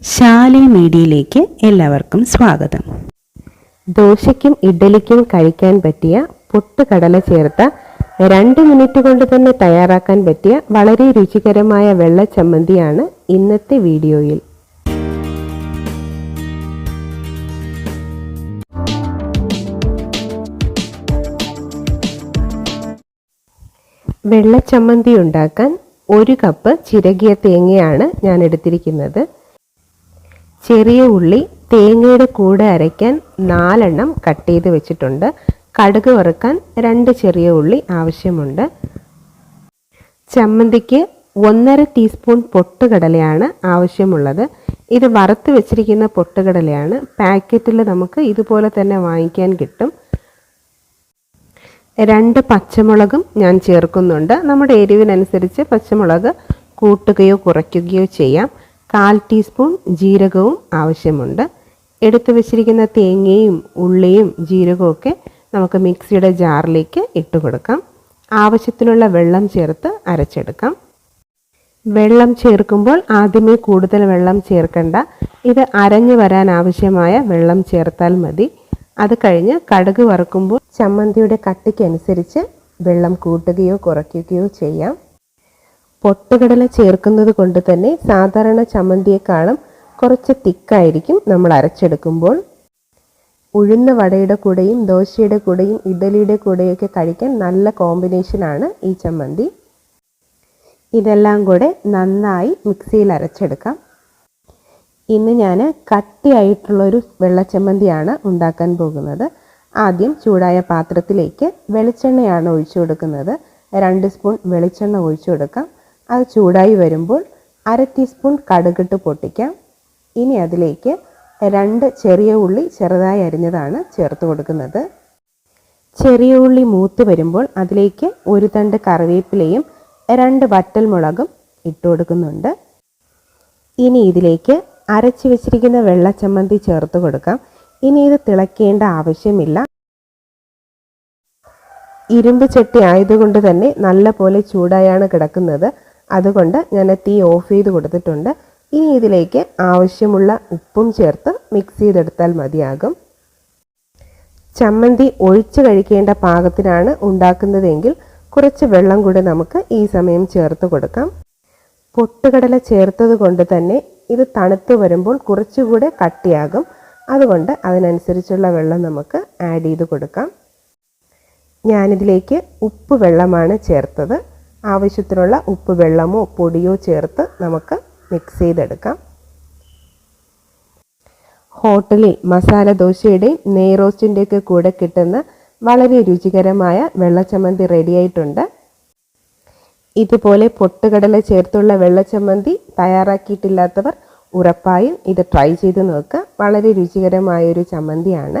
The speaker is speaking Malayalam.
ശാലി മീഡിയയിലേക്ക് എല്ലാവർക്കും സ്വാഗതം. ദോശയ്ക്കും ഇഡ്ഡലിക്കും കഴിക്കാൻ പറ്റിയ പൊട്ടുകടല ചേർത്ത രണ്ട് മിനിറ്റ് കൊണ്ട് തന്നെ തയ്യാറാക്കാൻ പറ്റിയ വളരെ രുചികരമായ വെള്ളച്ചമ്മന്തിയാണ് ഇന്നത്തെ വീഡിയോയിൽ. വെള്ളച്ചമ്മന്തി ഉണ്ടാക്കാൻ ഒരു കപ്പ് ചിരകിയ തേങ്ങയാണ് ഞാൻ എടുത്തിരിക്കുന്നത്. ചെറിയ ഉള്ളി തേങ്ങയുടെ കൂടെ അരയ്ക്കാൻ നാലെണ്ണം കട്ട് ചെയ്ത് വെച്ചിട്ടുണ്ട്. കടുക് വറുക്കാൻ രണ്ട് ചെറിയ ഉള്ളി ആവശ്യമുണ്ട്. ചമ്മന്തിക്ക് ഒന്നര ടീസ്പൂൺ പൊട്ടുകടലയാണ് ആവശ്യമുള്ളത്. ഇത് വറുത്ത് വെച്ചിരിക്കുന്ന പൊട്ടുകടലയാണ്. പാക്കറ്റിൽ നമുക്ക് ഇതുപോലെ തന്നെ വാങ്ങിക്കാൻ കിട്ടും. രണ്ട് പച്ചമുളകും ഞാൻ ചേർക്കുന്നുണ്ട്. നമ്മുടെ എരിവിനനുസരിച്ച് പച്ചമുളക് കൂട്ടുകയോ കുറയ്ക്കുകയോ ചെയ്യാം. കാൽ ടീസ്പൂൺ ജീരകവും ആവശ്യമുണ്ട്. എടുത്തു വെച്ചിരിക്കുന്ന തേങ്ങയും ഉള്ളിയും ജീരകവും ഒക്കെ നമുക്ക് മിക്സിയുടെ ജാറിലേക്ക് ഇട്ട് കൊടുക്കാം. ആവശ്യത്തിനുള്ള വെള്ളം ചേർത്ത് അരച്ചെടുക്കാം. വെള്ളം ചേർക്കുമ്പോൾ ആദ്യമേ കൂടുതൽ വെള്ളം ചേർക്കണ്ട. ഇത് അരഞ്ഞു വരാൻ ആവശ്യമായ വെള്ളം ചേർത്താൽ മതി. അത് കഴിഞ്ഞ് കടുക് വറുക്കുമ്പോൾ ചമ്മന്തിയുടെ കട്ടിക്കനുസരിച്ച് വെള്ളം കൂട്ടുകയോ കുറയ്ക്കുകയോ ചെയ്യാം. പൊട്ടുകടല ചേർക്കുന്നത് കൊണ്ട് തന്നെ സാധാരണ ചമ്മന്തിയെക്കാളും കുറച്ച് തിക്കായിരിക്കും നമ്മൾ അരച്ചെടുക്കുമ്പോൾ. ഉഴുന്ന വടയുടെ കൂടെയും ദോശയുടെ കൂടെയും ഇഡലിയുടെ കൂടെയൊക്കെ കഴിക്കാൻ നല്ല കോമ്പിനേഷനാണ് ഈ ചമ്മന്തി. ഇതെല്ലാം കൂടെ നന്നായി മിക്സിയിൽ അരച്ചെടുക്കാം. ഇന്ന് ഞാൻ കട്ടിയായിട്ടുള്ളൊരു വെള്ളച്ചമ്മന്തിയാണ് ഉണ്ടാക്കാൻ പോകുന്നത്. ആദ്യം ചൂടായ പാത്രത്തിലേക്ക് വെളിച്ചെണ്ണയാണ് ഒഴിച്ചു കൊടുക്കുന്നത്. രണ്ട് സ്പൂൺ വെളിച്ചെണ്ണ ഒഴിച്ചു കൊടുക്കാം. അത് ചൂടായി വരുമ്പോൾ അര ടീസ്പൂൺ കടുകിട്ട് പൊട്ടിക്കാം. ഇനി അതിലേക്ക് രണ്ട് ചെറിയ ഉള്ളി ചെറുതായി അരിഞ്ഞതാണ് ചേർത്ത് കൊടുക്കുന്നത്. ചെറിയ ഉള്ളി മൂത്ത് വരുമ്പോൾ അതിലേക്ക് ഒരു തണ്ട് കറിവേപ്പിലയും രണ്ട് വറ്റൽമുളകും ഇട്ട് കൊടുക്കുന്നുണ്ട്. ഇനി ഇതിലേക്ക് അരച്ച് വെച്ചിരിക്കുന്ന വെള്ളച്ചമ്മന്തി ചേർത്ത് കൊടുക്കാം. ഇനി ഇത് തിളയ്ക്കേണ്ട ആവശ്യമില്ല. ഇരുമ്പ് ചട്ടി ആയതുകൊണ്ട് തന്നെ നല്ല പോലെ ചൂടായാണ് കിടക്കുന്നത്. അതുകൊണ്ട് ഞാൻ തീ ഓഫ് ചെയ്ത് കൊടുത്തിട്ടുണ്ട്. ഇനി ഇതിലേക്ക് ആവശ്യമുള്ള ഉപ്പും ചേർത്ത് മിക്സ് ചെയ്തെടുത്താൽ മതിയാകും. ചമ്മന്തി ഒഴിച്ചു കഴിക്കേണ്ട പാകത്തിനാണ് ഉണ്ടാക്കുന്നതെങ്കിൽ കുറച്ച് വെള്ളം കൂടി നമുക്ക് ഈ സമയം ചേർത്ത് കൊടുക്കാം. പൊട്ടുകടല ചേർത്തത് കൊണ്ട് തന്നെ ഇത് തണുത്ത് വരുമ്പോൾ കുറച്ചുകൂടെ കട്ടിയാകും. അതുകൊണ്ട് അതിനനുസരിച്ചുള്ള വെള്ളം നമുക്ക് ആഡ് ചെയ്ത് കൊടുക്കാം. ഞാനിതിലേക്ക് ഉപ്പ് വെള്ളമാണ് ചേർത്തത്. ആവശ്യത്തിനുള്ള ഉപ്പ് വെള്ളമോ പൊടിയോ ചേർത്ത് നമുക്ക് മിക്സ് ചെയ്തെടുക്കാം. ഹോട്ടലിൽ മസാല ദോശയുടെയും നെയ്റോസ്റ്റിന്റെയൊക്കെ കൂടെ കിട്ടുന്ന വളരെ രുചികരമായ വെള്ളച്ചമ്മന്തി റെഡിയായിട്ടുണ്ട് ഇതുപോലെ പൊട്ടുകടല ചേർത്തുള്ള വെള്ളച്ചമ്മന്തി തയ്യാറാക്കിയിട്ടില്ലാത്തവർ ഉറപ്പായും ഇത് ട്രൈ ചെയ്ത് നോക്കുക. വളരെ രുചികരമായൊരു ചമ്മന്തിയാണ്.